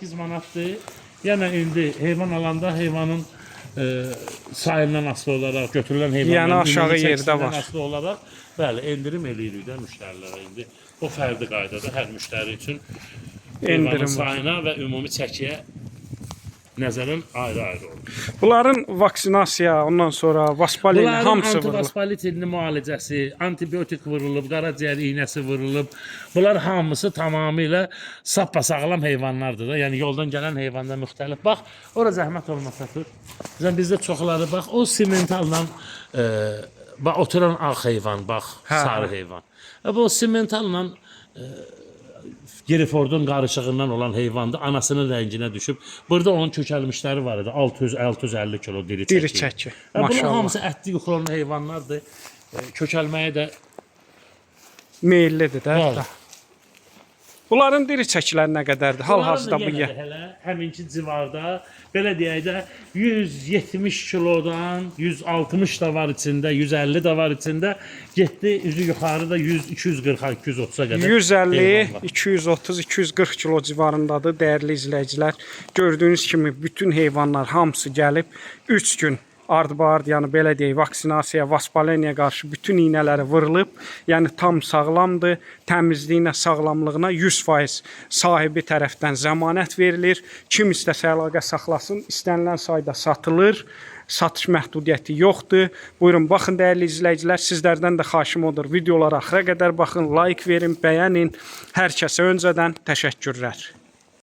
8 manatdır. Yəni indi heyvan alanda heyvanın e, sayından asılı olaraq götürülən heyvanların Yəni aşağı yerdə var. asılı olaraq bəli endirim eləyirik də müştərilərə indi. O fərdi qaydada hər müştəri üçün heyvanın Endirim sayına və ümumi çəkiyə nəzərən ayrı-ayrı olur. Bunların vaksinasiya, ondan sonra Bunların hamısı vurulur. antivaspalitinli müalicəsi, antibiotik vurulub, qaraciyər iynəsi vurulub. Bunlar hamısı tamamilə sağlam heyvanlardır da. Yəni yoldan gələn heyvanda müxtəlif. Bax, ora zəhmət olmasa tut. Məsələn bizdə çoxları bax, o simentalla e, bax oturan ağ heyvan, bax, Hə, sarı heyvan. E, bu simentalla Gerifordun qarışığından olan heyvandı. Anasının rənginə düşüb. Burada onun kökəlmişləri var idi. 600 650 kilo diri çəki. Diri çəki, E, Bunlar maşallah. hamısı ətli yuxulanan heyvanlardır. E, kökəlməyə də Meyillidir də. Bəli. Bunların diri çəkiləri nə qədərdir? Hal-hazırda bu da yer. Hələ həminki civarda belə deyək də 170 kilodan 160 da var içində, 150 də var içində. Getdi üzü yuxarıda 100 240 230-a qədər. 150, heyvan var. 230, 240 kilo civarındadır dəyərli izləyicilər. Gördüyünüz kimi bütün heyvanlar hamısı gəlib 3 gün ard-bard, yəni belə deyək, vaksinasiya, vaspaleniyaya qarşı bütün iynələri vurulub. Yəni tam sağlamdır. Təmizliyinə, sağlamlığına 100% sahibi tərəfdən zəmanət verilir. Kim istəsə əlaqə saxlasın, istənilən sayda satılır. Satış məhdudiyyəti yoxdur. Buyurun, baxın dəyərli izləyicilər, sizlərdən də xahişim odur. Videolara axıra qədər baxın, like verin, bəyənin. Hər kəsə öncədən təşəkkürlər.